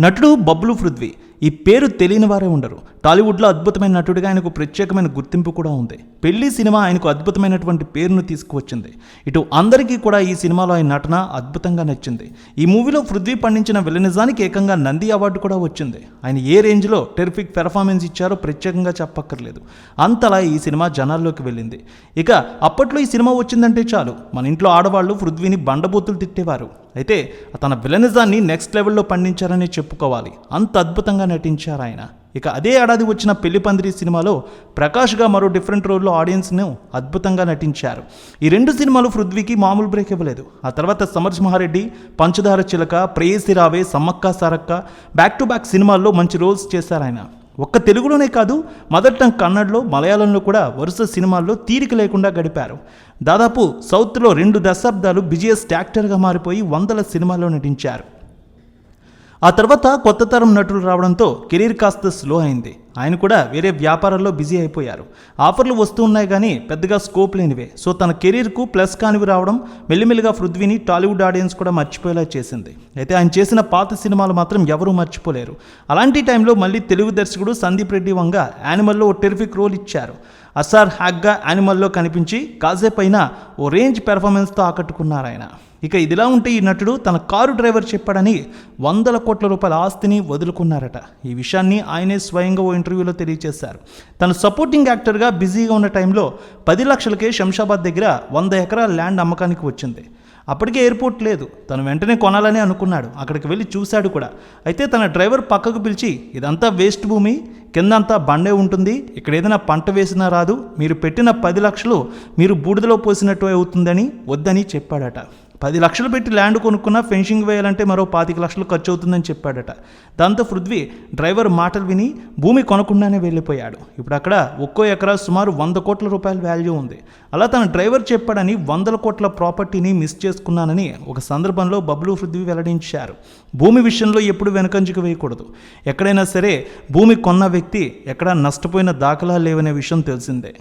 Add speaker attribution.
Speaker 1: నటుడు బబ్లు పృథ్వీ. ఈ పేరు తెలియని వారే ఉండరు. టాలీవుడ్లో అద్భుతమైన నటుడిగా ఆయనకు ప్రత్యేకమైన గుర్తింపు కూడా ఉంది. పెళ్ళి సినిమా ఆయనకు అద్భుతమైనటువంటి పేరును తీసుకువచ్చింది. ఇటు అందరికీ కూడా ఈ సినిమాలో ఆయన నటన అద్భుతంగా నచ్చింది. ఈ మూవీలో పృథ్వీ పండించిన విలనిజానికి ఏకంగా నంది అవార్డు కూడా వచ్చింది. ఆయన ఏ రేంజ్లో టెరిఫిక్ పెర్ఫార్మెన్స్ ఇచ్చారో ప్రత్యేకంగా చెప్పక్కర్లేదు. అంతలా ఈ సినిమా జనాల్లోకి వెళ్ళింది. ఇక అప్పట్లో ఈ సినిమా వచ్చిందంటే చాలు. మన ఇంట్లో ఆడవాళ్ళు పృథ్వీని బండబూతులు తిట్టేవారు. అయితే తన విలనిజాన్ని నెక్స్ట్ లెవెల్లో పండించారని చెప్పుకోవాలి. అంత అద్భుతంగా నటించారు ఆయన ఇక అదే ఏడాది వచ్చిన పెళ్ళి పందిరి సినిమాలో ప్రకాష్గా మరో డిఫరెంట్ రోల్లో ఆడియన్స్ను అద్భుతంగా నటించారు. ఈ రెండు సినిమాలు పృథ్వీకి మామూలు బ్రేక్ ఇవ్వలేదు. ఆ తర్వాత Samarasimha Reddy Panchadara Chilaka Preyasi Raave Sammakka Sarakka back to back సినిమాల్లో మంచి రోల్స్ చేశారు ఆయన ఒక్క తెలుగులోనే కాదు మదర్ టంగ్ కన్నడలో మలయాళంలో కూడా వరుస సినిమాల్లో తీరిక లేకుండా గడిపారు. దాదాపు సౌత్లో రెండు దశాబ్దాలు బిజియెస్ట్ యాక్టర్గా మారిపోయి వందల సినిమాల్లో నటించారు. ఆ తర్వాత కొత్త తరం నటులు రావడంతో కెరీర్ కాస్త స్లో అయింది. ఆయన కూడా వేరే వ్యాపారాల్లో బిజీ అయిపోయారు. ఆఫర్లు వస్తూ ఉన్నాయి కానీ పెద్దగా స్కోప్ లేనివే. సో తన కెరీర్కు ప్లస్ కానివి రావడం మెల్లిమెల్లిగా పృథ్వీని టాలీవుడ్ ఆడియన్స్ కూడా మర్చిపోయేలా చేసింది. అయితే ఆయన చేసిన పాత సినిమాలు మాత్రం ఎవరూ మర్చిపోలేరు. అలాంటి టైంలో మళ్ళీ తెలుగు దర్శకుడు సందీప్ రెడ్డి వంగ యానిమల్లో ఓ టెరిఫిక్ రోల్ ఇచ్చారు. అసార్ హ్యాగ్గా యానిమల్లో కనిపించి కాసేపైన ఓ రేంజ్ పెర్ఫార్మెన్స్తో ఆకట్టుకున్నారు ఆయన. ఇక ఇదిలా ఉంటే ఈ నటుడు తన కారు డ్రైవర్ చెప్పాడని వందల కోట్ల రూపాయల ఆస్తిని వదులుకున్నారట. ఈ విషయాన్ని ఆయనే స్వయంగా ఓ ఇంటర్వ్యూలో తెలియజేశారు. తను సపోర్టింగ్ యాక్టర్గా బిజీగా ఉన్న టైంలో పది లక్షలకే శంషాబాద్ దగ్గర వంద ఎకరాల ల్యాండ్ అమ్మకానికి వచ్చింది. అప్పటికే ఎయిర్పోర్ట్ లేదు. తను వెంటనే కొనాలని అనుకున్నాడు. అక్కడికి వెళ్ళి చూశాడు కూడా. అయితే తన డ్రైవర్ పక్కకు పిలిచి ఇదంతా వేస్ట్ భూమి. కిందంతా బండే ఉంటుంది. ఇక్కడ ఏదైనా పంట వేసినా రాదు. మీరు పెట్టిన పది లక్షలు మీరు బూడిదలో పోసినట్టు అవుతుందని వద్దని చెప్పాడట. పది లక్షలు పెట్టి ల్యాండ్ కొనుక్కున్నా ఫెన్సింగ్ వేయాలంటే మరో పాతిక లక్షలు ఖర్చు అవుతుందని చెప్పాడట. దాంతో పృథ్వీ డ్రైవర్ మాటలు విని భూమి కొనకుండానే వెళ్ళిపోయాడు. ఇప్పుడు అక్కడ ఒక్కో ఎకరా సుమారు వంద కోట్ల రూపాయల వాల్యూ ఉంది. అలా తన డ్రైవర్ చెప్పాడని వందల కోట్ల ప్రాపర్టీని మిస్ చేసుకున్నానని ఒక సందర్భంలో బబ్లు పృథ్వీ వెల్లడించారు. భూమి విషయంలో ఎప్పుడు వెనకంజకు వేయకూడదు. ఎక్కడైనా సరే భూమి కొన్న వ్యక్తి ఎక్కడా నష్టపోయిన దాఖలా లేవనే విషయం తెలిసిందే.